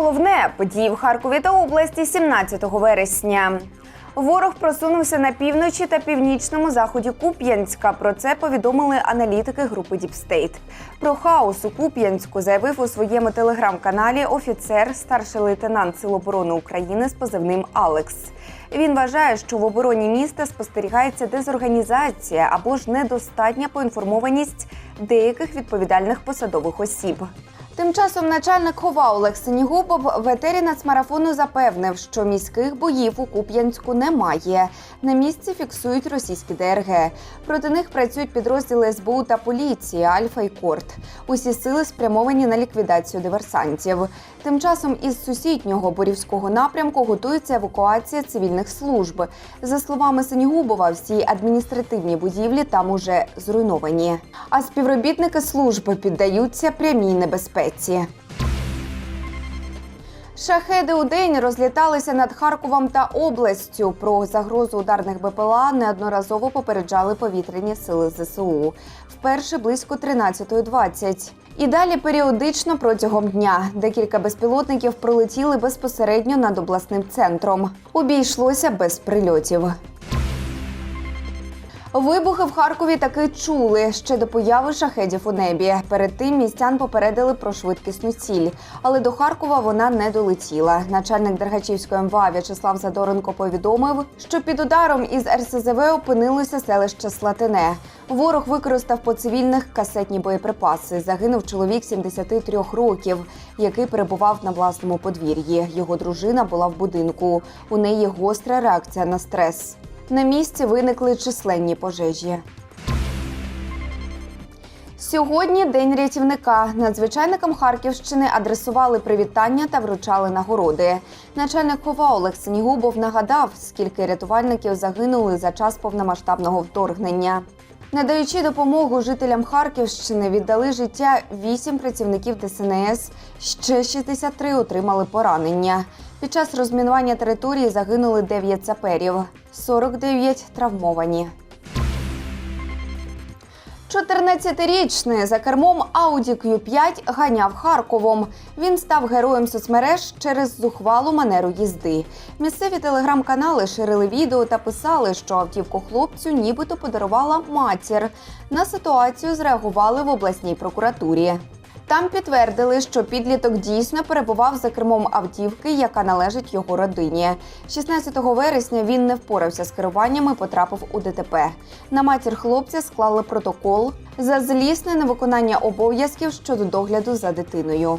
головне події в Харкові та області 17 вересня. Ворог просунувся на півночі та північному заході Куп'янська. Про це повідомили аналітики групи Діпстейт. Про хаос у Куп'янську заявив у своєму телеграм-каналі офіцер, старший лейтенант Сил оборони України з позивним Алекс. Він вважає, що в обороні міста спостерігається дезорганізація або ж недостатня поінформованість деяких відповідальних посадових осіб. Тим часом начальник хова Олег Синігубов в етері нацмарафону запевнив, що міських боїв у Куп'янську немає. На місці фіксують російські ДРГ. Проти них працюють підрозділи СБУ та поліції Альфа і Корт. Усі сили спрямовані на ліквідацію диверсантів. Тим часом із сусіднього борівського напрямку готується евакуація цивільних служб. За словами Синігубова, всі адміністративні будівлі там уже зруйновані. А співробітники служби піддаються прямій небезпеці. Шахеди у день розліталися над Харковом та областю. Про загрозу ударних БПЛА неодноразово попереджали повітряні сили ЗСУ. Вперше близько 13.20. І далі періодично протягом дня декілька безпілотників пролетіли безпосередньо над обласним центром. Обійшлося без прильотів. Вибухи в Харкові таки чули ще до появи шахедів у небі. Перед тим містян попередили про швидкісну ціль, але до Харкова вона не долетіла. Начальник Дергачівської МВА В'ячеслав Задоренко повідомив, що під ударом із РСЗВ опинилося селище Слатине. Ворог використав по цивільних касетні боєприпаси. Загинув чоловік 73 років, який перебував на власному подвір'ї. Його дружина була в будинку. У неї гостра реакція на стрес. На місці виникли численні пожежі. Сьогодні день рятівника. Надзвичайникам Харківщини адресували привітання та вручали нагороди. Начальник хова Олег Синігубов нагадав, скільки рятувальників загинули за час повномасштабного вторгнення. Надаючи допомогу жителям Харківщини, віддали життя вісім працівників ДСНС. Ще 63 отримали поранення. Під час розмінування території загинули 9 саперів, 49 травмовані. 14-річний за кермом Audi Q5 ганяв Харковом. Він став героєм соцмереж через зухвалу манеру їзди. Місцеві телеграм-канали ширили відео та писали, що автівку хлопцю нібито подарувала матір. На ситуацію зреагували в обласній прокуратурі. Там підтвердили, що підліток дійсно перебував за кермом автівки, яка належить його родині. 16 вересня він не впорався з керуванням і потрапив у ДТП. На матір хлопця склали протокол за злісне невиконання обов'язків щодо догляду за дитиною.